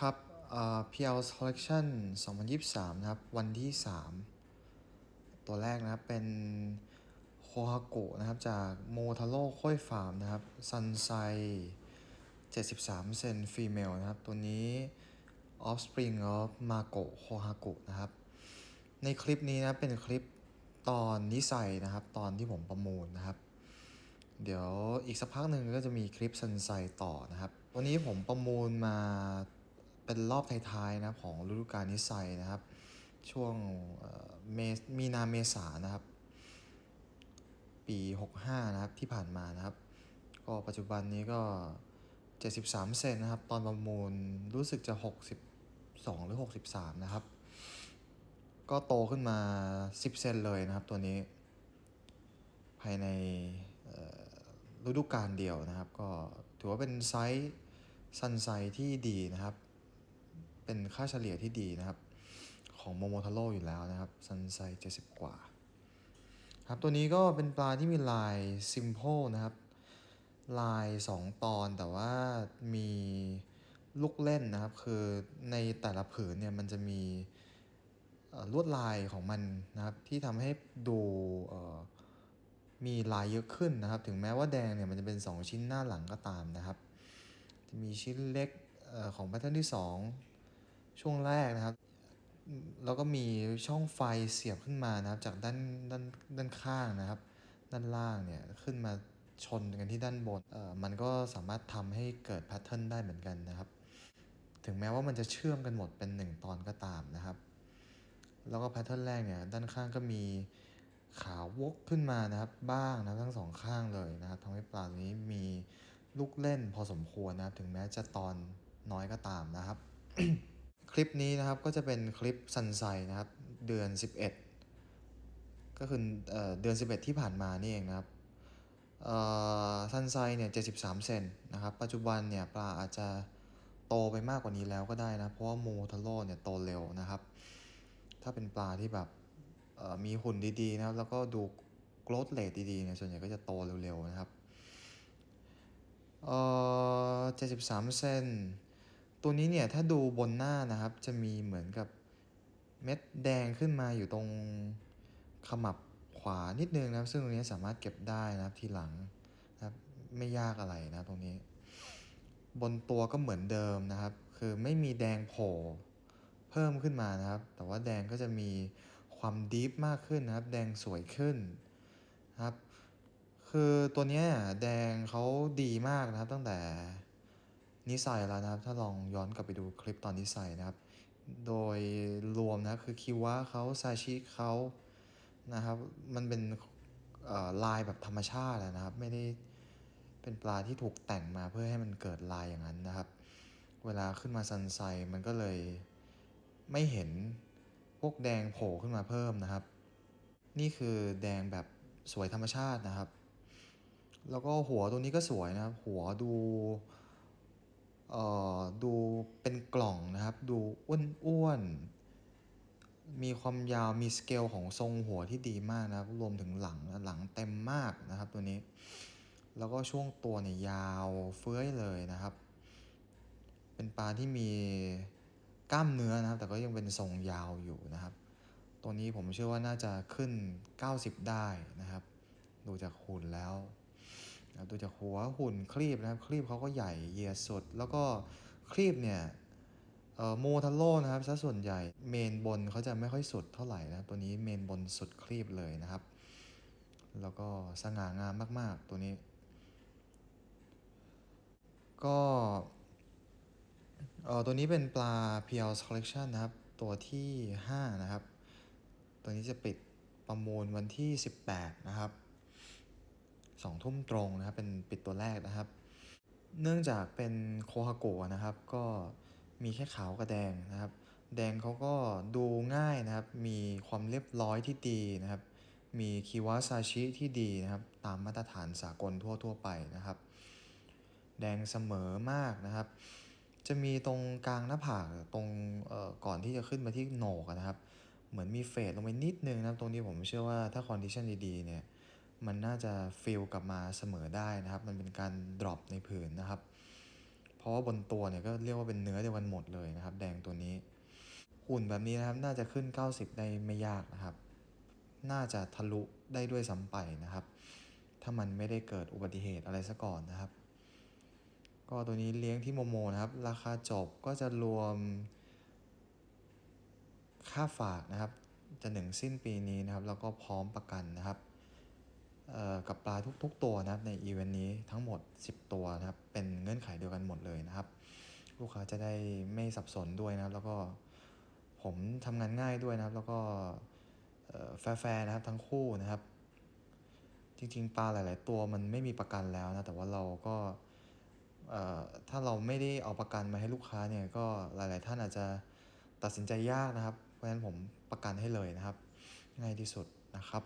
ครับเอ่อ PL Collection 2023 นะครับ วันที่ 3 ตัวแรกนะครับ เป็นโคฮาโกะนะครับ จากโมทาโร่ค่อยฟาร์มนะครับซันไซ73 เซนฟีเมลนะครับ ตัวนี้ Offspring of Mako k o h a k o นะครับ ในคลิปนี้นะเป็นคลิปตอนนิสัยนะครับ ตอนที่ผมประมูลนะครับ เดี๋ยวอีกสักพักหนึ่งก็จะมีคลิปซันไซต่อนะครับ วันนี้ผมประมูลมา เป็นรอบท้ายๆนะของฤดูกาลนิสัยนะครับ ช่วงเมมีนาเมษานะครับ ปี 65 นะครับที่ผ่านมานะครับ ก็ปัจจุบันนี้ก็ 73 เซนนะครับ ตอนประมูลรู้สึกจะ 62 หรือ 63 นะครับ ก็โตขึ้นมา 10 เซนเลยนะครับตัวนี้ ภายในฤดูกาลเดียวนะครับ ก็ถือว่าเป็นไซส์ซันไซที่ดีนะครับ เป็นค่าเฉลี่ยที่ดีนะครับ ของโมโมทาโร่อยู่แล้วนะครับซันไซ70กว่าครับตัวนี้ก็เป็นปลาที่มีลายซิม p พนะครับ ลาย 2 ตอนแต่ว่ามีลูกเล่นนะครับ คือในแต่ละผืนเนี่ยมันจะมีลวดลายของมันนะครับ ที่ทำให้ดูมีลายเยอะขึ้นนะครับ ถึงแม้ว่าแดงเนี่ยมันจะเป็น 2 ชิ้นหน้าหลังก็ตามนะครับ จะมีชิ้นเล็กอของแพทเทิร์นที่ 2 ช่วงแรกนะครับ แล้วก็มีช่องไฟเสียบขึ้นมานะครับ จากด้านด้านด้านข้างนะครับ ด้านล่างเนี่ยขึ้นมาชนกันที่ด้านบนเอ่อมันก็สามารถทำให้เกิดแพทเทิร์นได้เหมือนกันนะครับ ถึงแม้ว่ามันจะเชื่อมกันหมดเป็นหนึ่งตอนก็ตามนะครับ แล้วก็แพทเทิร์นแรกเนี่ยด้านข้างก็มีขาวกขึ้นมานะครับ บ้างนะทั้งสองข้างเลยนะครับทำให้ปลาตัวนี้มีลูกเล่นพอสมควรนะครับ ถึงแม้จะตอนน้อยก็ตามนะครับ คลิปนี้นะครับก็จะเป็นคลิปซันไซนะครับ เดือน 11 ก็คือเออเดือน 11 ที่ผ่านมานี่เองนะครับซันไซเนี่ย73 เซนนะครับ ปัจจุบันเนี่ยปลาอาจจะโตไปมากกว่านี้แล้วก็ได้นะ เพราะว่าโมทาโร่เนี่ยโตเร็วนะครับ ถ้าเป็นปลาที่แบบมีหุ่นดีๆนะครับแล้วก็ดูโกรธเลทดีๆเนี่ยส่วนใหญ่ก็จะโตเร็วๆนะครับเออ73 เซน ตัวนี้เนี่ยถ้าดูบนหน้านะครับ จะมีเหมือนกับเม็ดแดงขึ้นมาอยู่ตรงขมับขวานิดนึงนะครับ ซึ่งตรงนี้สามารถเก็บได้นะครับทีหลังนะครับไม่ยากอะไรนะตรงนี้ บนตัวก็เหมือนเดิมนะครับ คือไม่มีแดงโผล่เพิ่มขึ้นมานะครับ แต่ว่าแดงก็จะมีความดีฟมากขึ้นนะครับ แดงสวยขึ้นนะครับ คือตัวนี้แดงเขาดีมากนะครับตั้งแต่ นิสัยแล้วนะครับ ถ้าลองย้อนกลับไปดูคลิปตอนนิสัยนะครับ โดยรวมนะคือคิวะเขาซาชิเขานะครับ มันเป็นลายแบบธรรมชาตินะครับ ไม่ได้เป็นปลาที่ถูกแต่งมาเพื่อให้มันเกิดลายอย่างนั้นนะครับ เวลาขึ้นมาซันไซมันก็เลยไม่เห็นพวกแดงโผล่ขึ้นมาเพิ่มนะครับ นี่คือแดงแบบสวยธรรมชาตินะครับ แล้วก็หัวตัวนี้ก็สวยนะครับ หัวดู ดูเป็นกล่องนะครับ ดูอ้วนๆ มีความยาวมีสเกลของทรงหัวที่ดีมากนะครับ รวมถึงหลังนะหลังเต็มมากนะครับตัวนี้ แล้วก็ช่วงตัวเนี่ยยาวเฟื้อยเลยนะครับ เป็นปลาที่มีกล้ามเนื้อนะครับ แต่ก็ยังเป็นทรงยาวอยู่นะครับ ตัวนี้ผมเชื่อว่าน่าจะขึ้น 90 ได้นะครับ ดูจากหุ่นแล้ว นะครับดูจากหัวหุ่นครีบนะครับครีบเขาก็ใหญ่เหยียดสุด แล้วก็ครีบเนี่ยโมทาโร่นะครับซะส่วนใหญ่เมนบนเขาจะไม่ค่อยสุดเท่าไหร่นะตัวนี้เมนบนสุดครีบเลยนะครับ แล้วก็สง่างามมากๆ ตัวนี้ ก็เออตัวนี้เป็นปลา PL Collection นะครับ ตัวที่ 5 นะครับ ตัวนี้จะปิดประมูลวันที่ 18 นะครับ 2ทุ่มตรงนะครับเป็นปิดตัวแรกนะครับ เนื่องจากเป็นโคฮาโกะนะครับก็มีแค่ขาวกับแดงนะครับ แดงเขาก็ดูง่ายนะครับ มีความเรียบร้อยที่ดีนะครับ มีคิวาซาชิที่ดีนะครับ ตามมาตรฐานสากลทั่ว ๆ ไปนะครับ แดงเสมอมากนะครับ จะมีตรงกลางหน้าผากตรงก่อนที่จะขึ้นมาที่โหนกนะครับ เหมือนมีเฟดลงไปนิดนึงนะครับ ตรงนี้ผมเชื่อว่าถ้าคอนดิชันดีๆเนี่ย มันน่าจะฟิลกลับมาเสมอได้นะครับ มันเป็นการดรอปในผืนนะครับ เพราะว่าบนตัวเนี่ยก็เรียกว่าเป็นเนื้อเดียวกันหมดเลยนะครับ แดงตัวนี้ หุ่นแบบนี้นะครับน่าจะขึ้น 90 ได้ไม่ยากนะครับ น่าจะทะลุได้ด้วยซ้ำไปนะครับ ถ้ามันไม่ได้เกิดอุบัติเหตุอะไรซะก่อนนะครับ ก็ตัวนี้เลี้ยงที่โมโมนะครับ ราคาจบก็จะรวมค่าฝากนะครับ จะหนึ่งสิ้นปีนี้นะครับ แล้วก็พร้อมประกันนะครับ กับปลาทุกๆตัวนะครับในอีเวนต์นี้ทั้งหมด 10 ตัวนะครับ เป็นเงื่อนไขเดียวกันหมดเลยนะครับ ลูกค้าจะได้ไม่สับสนด้วยนะครับแล้วก็ผมทำงานง่ายด้วยนะครับ แล้วก็แฟร์นะครับทั้งคู่นะครับ จริง ๆ ปลาหลาย ๆ ตัวมันไม่มีประกันแล้วนะแต่ว่าเราก็ถ้าเราไม่ได้เอาประกันมาให้ลูกค้าเนี่ยก็หลาย ๆ ท่านอาจจะตัดสินใจยากนะครับ เพราะฉะนั้นผมประกันให้เลยนะครับ ง่ายที่สุดนะครับ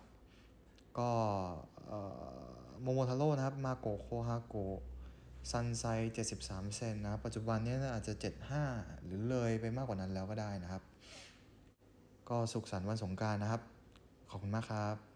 ก็โมโมทาโร่นะครับ มาโกโคฮาโกซันไซ73 เซนนะ ปัจจุบันนี้อาจจะ 75 หรือเลยไปมากกว่านั้นแล้วก็ได้นะครับ ก็สุขสันต์วันสงการนะครับ ขอบคุณมากครับ